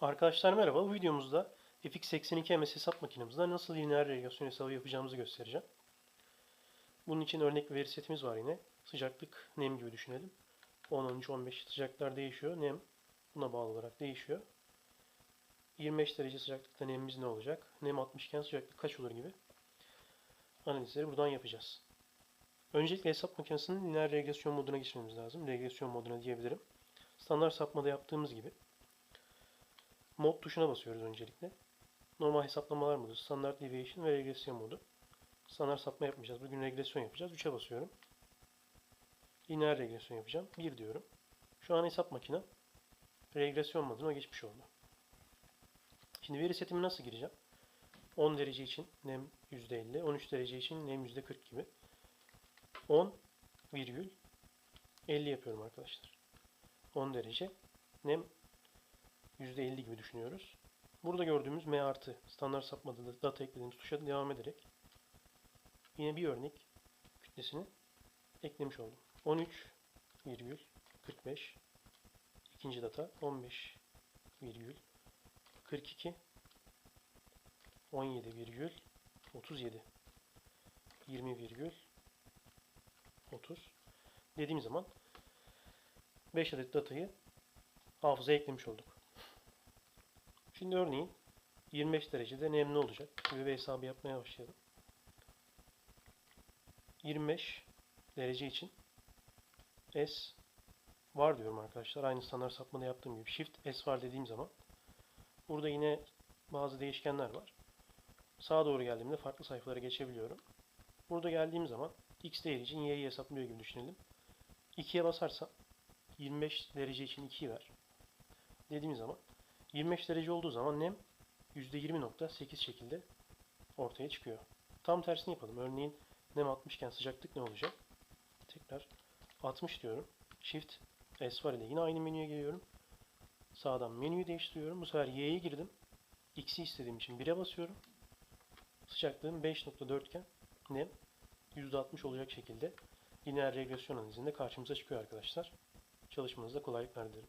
Arkadaşlar merhaba. Bu videomuzda FX82 MS hesap makinemizde nasıl lineer regülasyon hesabı yapacağımızı göstereceğim. Bunun için örnek bir veri setimiz var yine. Sıcaklık, nem gibi düşünelim. 10, 13, 15 sıcaklıklar değişiyor. Nem buna bağlı olarak değişiyor. 25 derece sıcaklıkta nemimiz ne olacak? Nem 60 iken sıcaklık kaç olur gibi analizleri buradan yapacağız. Öncelikle hesap makinesinin lineer regülasyon moduna geçmemiz lazım. Regülasyon moduna diyebilirim. Standart sapmada yaptığımız gibi Mod tuşuna basıyoruz öncelikle. Normal hesaplamalar modu, standart deviation ve regresyon modu. Standart sapma yapmayacağız. Bugün regresyon yapacağız. 3'e basıyorum. Lineer regresyon yapacağım. 1 diyorum. Şu an hesap makinem regresyon moduna geçmiş oldu. Şimdi veri setimi nasıl gireceğim? 10 derece için nem %50, 13 derece için nem %40 gibi. 10 virgül 50 yapıyorum arkadaşlar. 10 derece nem %50 gibi düşünüyoruz. Burada gördüğümüz M artı standart sapmada da data eklediğimiz tuşa devam ederek yine bir örnek kütlesini eklemiş oldum. 13,45 ikinci data 15,42 17,37 20,30 dediğim zaman 5 adet datayı hafızaya eklemiş olduk. Şimdi örneğin 25 derecede nemli olacak. Gibi bir hesabı yapmaya başlayalım. 25 derece için S var diyorum arkadaşlar. Aynı standart sapmada yaptığım gibi. Shift S var dediğim zaman burada yine bazı değişkenler var. Sağa doğru geldiğimde farklı sayfalara geçebiliyorum. Burada geldiğim zaman X değeri için Y'yi hesaplıyor gibi düşünelim. 2'ye basarsam 25 derece için 2'yi ver. Dediğim zaman 25 derece olduğu zaman nem %20.8 şekilde ortaya çıkıyor. Tam tersini yapalım. Örneğin nem 60 iken sıcaklık ne olacak? Tekrar 60 diyorum. Shift S var ile yine aynı menüye geliyorum. Sağdan menüyü değiştiriyorum. Bu sefer Y'ye girdim. X'i istediğim için 1'e basıyorum. Sıcaklığım 5.4 iken nem %60 olacak şekilde lineer regresyon analizinde karşımıza çıkıyor arkadaşlar. Çalışmanızda kolaylıklar dilerim.